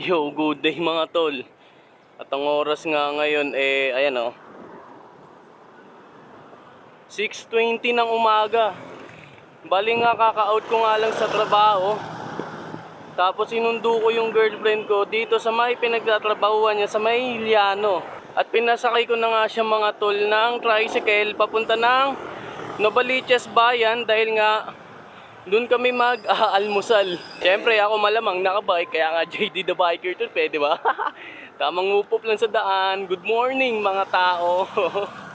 Yo, good day mga tol. At ang oras nga ngayon eh, ayan o. 6.20 ng umaga. Bali nga kaka-out ko nga lang sa trabaho. Tapos inundo ko yung girlfriend ko dito sa may pinagtatrabahuan niya sa may Iliano. At pinasakay ko na nga siya mga tol ng tricycle papunta ng Novaliches Bayan dahil nga doon kami mag-aalmusal. Siyempre ako malamang nakabike kaya nga JD the biker tol, pwede ba? Tamang upop lang sa daan. Good morning mga tao.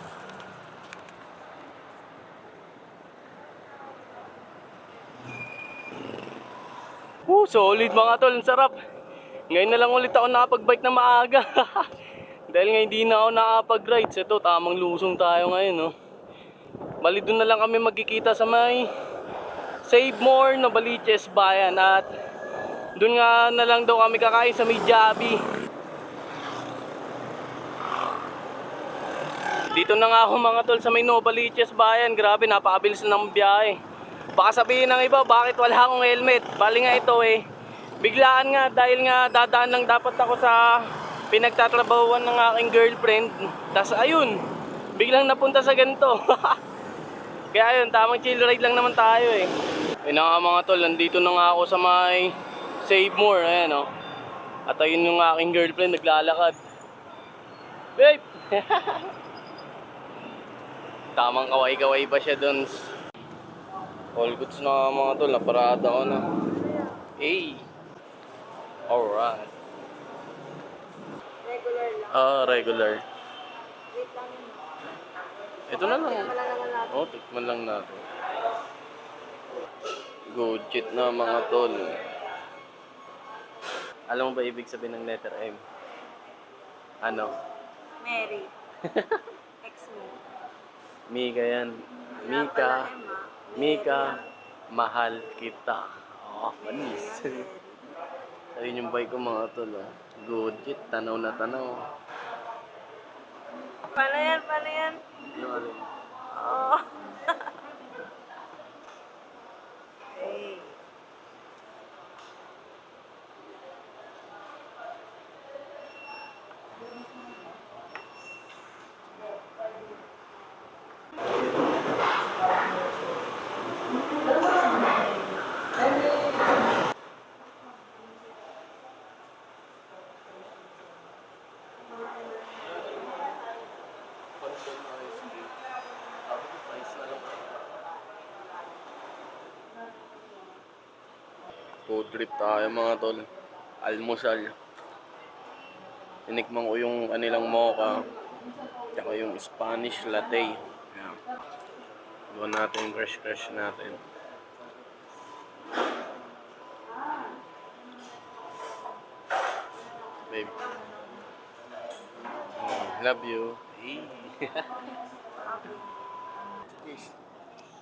Oh, solid mga tol, ang sarap. Ngayon na lang ulit ako nakapag-bike na maaga. Dahil nga hindi na ako nakapag-rides. Ito, tamang lusong tayo ngayon, no. Bali doon na lang kami magkikita sa may Save More na Baliches Bayan at doon nga na lang daw kami kakain sa may Jabi. Dito na nga ako mga tol sa may Novaliches Bayan. Grabe, napakabilis na ng biyahe. Baka sabihin ng iba, bakit wala akong helmet? Bali nga ito eh. Biglaan nga dahil nga dadaan lang dapat ako sa pinagtatrabahuan ng aking girlfriend. Tapos ayun, biglang napunta sa ganito. Kaya ayun, tamang chill ride lang naman tayo eh. Ayun na nga mga tol, nandito na nga ako sa may Save More, ayan o. At ayun yung aking girlfriend, naglalakad. Babe! Tamang kaway-kaway ba siya doon? All goods na mga tol, naparada ko na. Hey! Alright. Regular lang. Ah, regular. Wait lang yun. Ito na lang. Natin. Oh, tikman lang natin. Good shit na mga tol. Alam mo ba ibig sabihin ng letter M? Ano? Mary. Ex mo. Mika yan. Mika. Mika. Mahal kita. Oh, manis. Ayun yung bike ko mga tol. Oh. Good shit. Tanaw na tanaw. Paano yan? Paano yan? Yung ano? Oo. hey. Food trip tayo mga tol. Almusal. Tinikman ko yung kanilang mocha. Tsaka yung Spanish latte. Ayan. Gawa natin yung crush crush natin. Babe. Mm, love you. Hey.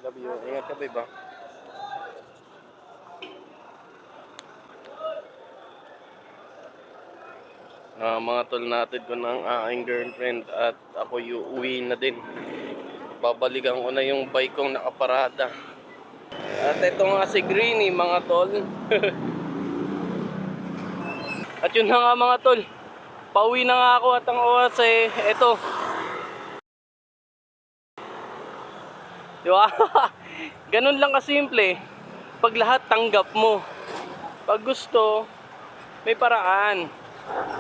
Love you. Ingat ka babe ah. Ah, mga tol natin ko ng aking girlfriend at ako uwi na din. Babalikan ko na yung bike kong nakaparada. At ito nga si Greenie mga tol. at yun na nga mga tol. Pauwi na nga ako at ang oras eh, eto. Di ba? Ganun lang kasimple. Pag lahat tanggap mo. Pag gusto, may paraan.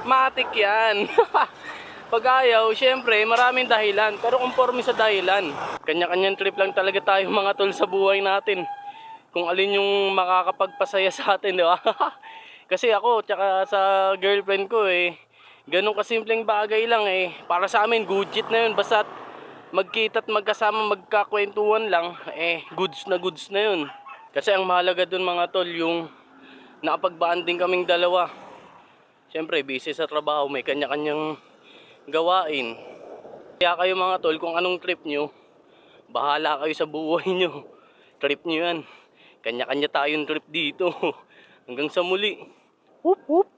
Matik yan. Pag ayaw, syempre, maraming dahilan. Pero conforme sa dahilan. Kanya-kanyang trip lang talaga tayo mga tol sa buhay natin. Kung alin yung makakapagpasaya sa atin, di ba? Kasi ako, tsaka sa girlfriend ko eh, ganun kasimpleng bagay lang eh. Para sa amin, good shit na yun. Basta magkita at magkasama, magkakwentuhan lang, eh, goods na goods na yun. Kasi ang mahalaga dun mga tol, yung nakapag-banding kaming dalawa. Siyempre, busy sa trabaho, may kanya-kanyang gawain. Kaya kayo mga tol, kung anong trip nyo, bahala kayo sa buhay nyo. Trip nyo yan. Kanya-kanya tayong trip dito. Hanggang sa muli. Whoop, whoop.